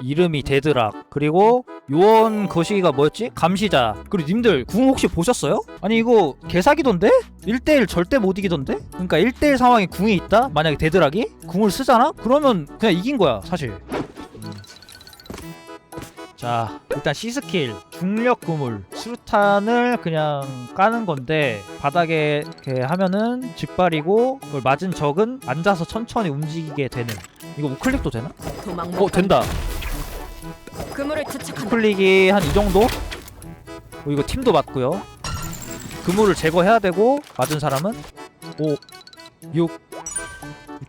이름이 데드락 그리고 요원 거시기가 뭐였지? 감시자 그리고 님들 궁 혹시 보셨어요? 아니 이거 개사기던데? 1대1 절대 못 이기던데? 그러니까 1대1 상황에 궁이 있다? 만약에 데드락이? 궁을 쓰잖아? 그러면 그냥 이긴 거야 사실 자 일단 C스킬 중력 그물 수류탄을 그냥 까는 건데 바닥에 이렇게 하면은 직발이고 그걸 맞은 적은 앉아서 천천히 움직이게 되는 이거 우클릭도 되나? 어못 된다. 그물을 투척한다. 우클릭이 한이 정도? 어, 이거 팀도 맞고요. 그물을 제거해야 되고 맞은 사람은? 5 6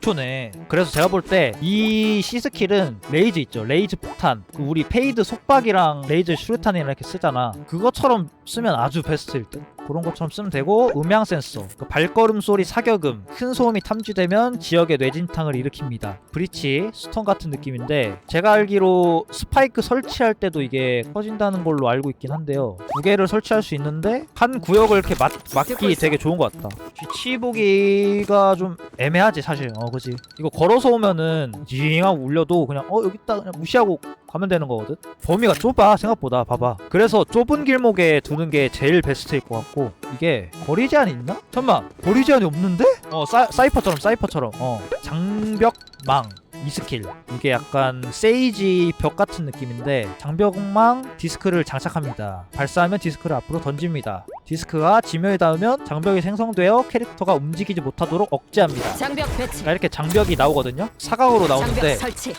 6초네. 그래서 제가 볼 때이 C스킬은 레이즈 있죠. 레이즈 폭탄. 그 우리 페이드 속박이랑 레이즈 슈루탄이랑 이렇게 쓰잖아. 그것처럼 쓰면 아주 베스트일 듯 그런 것처럼 쓰면 되고 음향 센서 그 발걸음 소리 사격음 큰 소음이 탐지되면 지역의 뇌진탕을 일으킵니다. 브리치 스톤 같은 느낌인데 제가 알기로 스파이크 설치할 때도 이게 커진다는 걸로 알고 있긴 한데요. 두 개를 설치할 수 있는데 한 구역을 이렇게 맞, 맞기 되게 좋은 것 같다. 위치 보기가 좀 애매하지 사실. 어 그지? 이거 걸어서 오면은 징하고 울려도 그냥 어 여기 있다. 그냥 무시하고 가면 되는 거거든? 범위가 좁아 생각보다. 봐봐. 그래서 좁은 길목에 두는 게 제일 베스트일 것 같고 이게 거리 제한이 있나? 잠만. 거리 제한이 없는데? 어 사, 사이퍼처럼 사이퍼처럼. 어. 장벽망. 이 스킬. 이게 약간 세이지 벽 같은 느낌인데 장벽망 디스크를 장착합니다. 발사하면 디스크를 앞으로 던집니다. 디스크가 지면에 닿으면 장벽이 생성되어 캐릭터가 움직이지 못하도록 억제합니다. 장벽 배치. 자 이렇게 장벽이 나오거든요? 사각으로 장벽 나오는데 설치.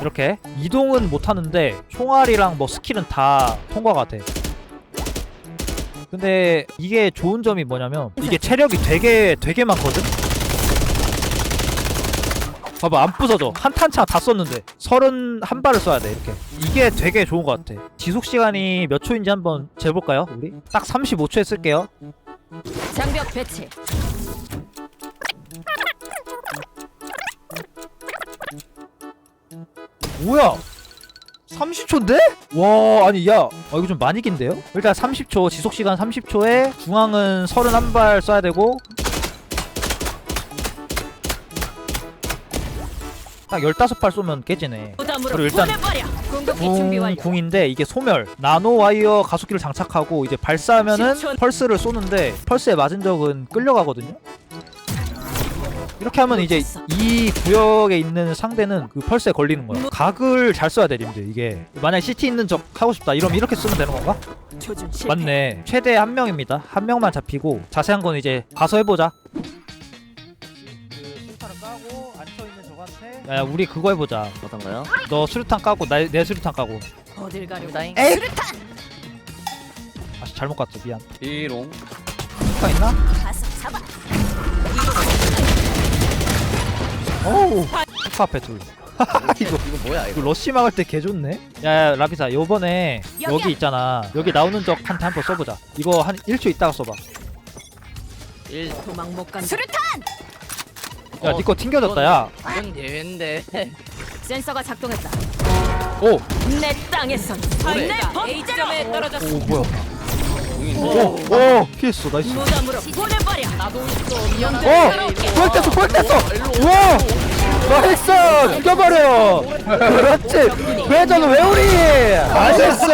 이렇게 이동은 못하는데 총알이랑 뭐 스킬은 다 통과가 돼 근데 이게 좋은 점이 뭐냐면 이게 체력이 되게 되게 많거든? 봐봐 안 부서져. 한 탄창 다 썼는데 서른 한 발을 써야 돼 이렇게. 이게 되게 좋은 것 같아. 지속 시간이 몇 초인지 한번 재볼까요 우리? 딱 35초에 쓸게요. 장벽 배치. 뭐야 30초인데? 와 아니 야 아, 이거 좀 많이 긴데요? 일단 30초 지속시간 30초에 중앙은 31발 쏴야 되고 딱 15발 쏘면 깨지네 그리고 일단 궁. 궁인데 이게 소멸 나노 와이어 가속기를 장착하고 이제 발사하면은 10초. 펄스를 쏘는데 펄스에 맞은 적은 끌려가거든요 이렇게 하면 이제 이 구역에 있는 상대는 그 펄스에 걸리는 거야 각을 잘 써야 돼 님들 이게 만약에 CT 있는 적 하고 싶다 이러면 이렇게 쓰면 되는 건가? 맞네 최대 한 명입니다 한 명만 잡히고 자세한 건 이제 가서 해보자 야 우리 그거 해보자 어떤가요? 너 수류탄 까고 나, 내 수류탄 까고 어딜 가려. 다잉. 에이! 아 잘못 갔어 미안 비롱. 스파 있나? 가서 잡아. 어우 앞에 둘 이거 이거 뭐야 이거 이거? 러쉬 막을 때 개 좋네 야야 라비사 요번에. 여기 있잖아 여기 나오는 적한테 한 번 써보자 이거 한 1초 있다가 써봐 1 도망 못 간다. 수류탄. 야니거 튕겨졌다 야 이건 대회인데. 센서가 작동했다. 오! 내 땅에선? 내 떨어졌어. 오 뭐야. 오! 오! 피했어 나이스 무덤으로 보내버려. 나도 있어. 오! 포획됐어 포획됐어! 우와! 나이스! 죽여버려! 그렇지! 회전은 왜 우리! 나이스!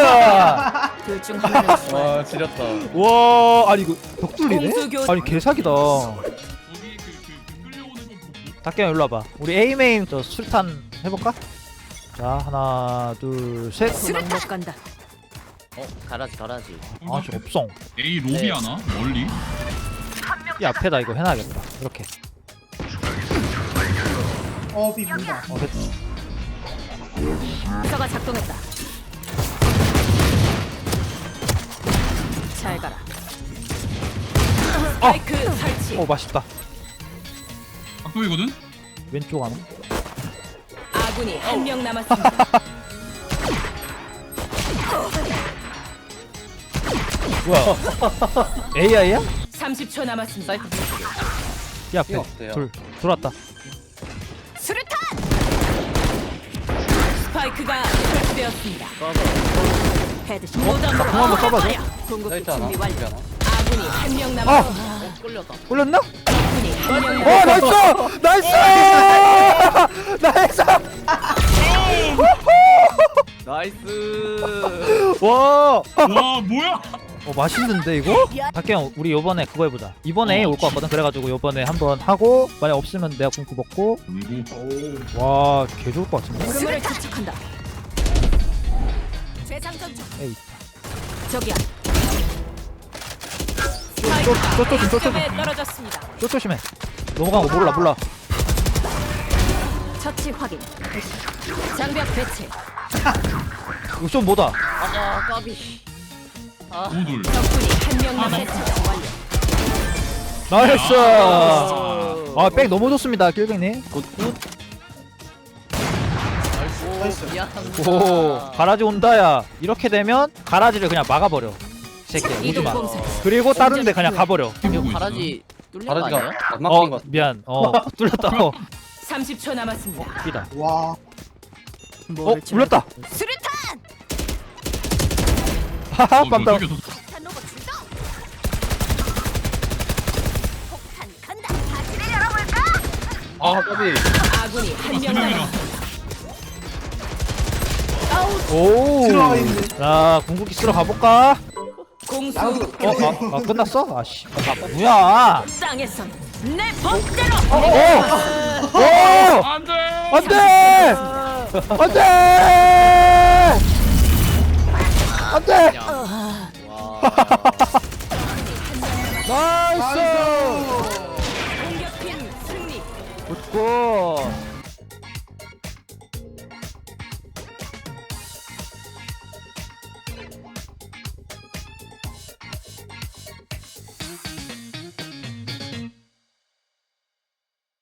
와 지렸다. 와 아니 이거 벽 뚫리네? 아니 개사기다 닭경 일로 와봐 우리 에이메임 저 술탄 해볼까? 자 하나 둘셋 도망 못 간다. 어 가라지 가라지. 아 지금 없어 A 로비 네. 하나? 멀리? 이 앞에다 이거 해놔야겠다 이렇게 어, 비 본다. 어 됐다 센서가 작동했다. 잘 가라. 스파이크 설치. 어 맛있다 각도이거든? 왼쪽 하나 아군이 한 명 남았습니다. 뭐야 AI야? 30초 남았습니다. 이 앞에 이거 어때요? 둘 들어왔다 수류탄! 스파이크가 설치되었습니다. 헤드샷. 무덤으로 공 한번 써봐줘. 공격기 사이트 하나. 준비 완료. 하나. 아군이 한 명. 어 끌렸다. 올렸나? 아군이 한 명 어 남았습니다. 나이스! 나이스! 나이스! 나이스. 와 와 뭐야? 어, 맛있는데 이거? 박경 우리 요번에 그거 해보자 이번에 어, 올것 같거든 그래가지고 요번에 한번 하고 만약 없으면 내가 궁구 먹고 그리고 와개 좋을 것 같은데 그물을 추측한다. 재장전 중. 에이 저기야. 또, 또, 또, 또, 또, 또. 점에 떨어졌습니다. 또 조심해 넘어간 거 몰라 몰라 처치 확인. 장벽 배치. 이거 좀 뭐다 아까 까비. 아, 오돌. 적군이 한 명 남았습니다. 완료. 나이스 아. 아백 너무 좋습니다 낄백님 굿굿 아이고 미안합니다. 오 가라지 온다야 이렇게 되면 가라지를 그냥 막아버려 이 이동 오지마 공세. 그리고 다른 데 그냥 가버려 이거 가라지 뚫린 거 아니야? 안 막힌 어 것. 미안 어 뚫렸다 어 30초 남았습니다. 삐다 와. 어 물렸다! 하하 어, 깜짝 저쪽에 저- 폭탄 로봇 출동! 폭탄 간다! 바지를 열어볼까? 아, 까비. 아군이 한명 설명해라. 남았습니다. 오. 들어가 있네. 자, 궁극기 쓰러 가볼까? 공수 어, 아, 아 끝났어? 아씨, 아, 뭐야? 땅에선 내 법대로! 오, 오, 안돼. 안돼, 안돼, 안돼. 와. 나이스. 공격팀 승리! 굿고.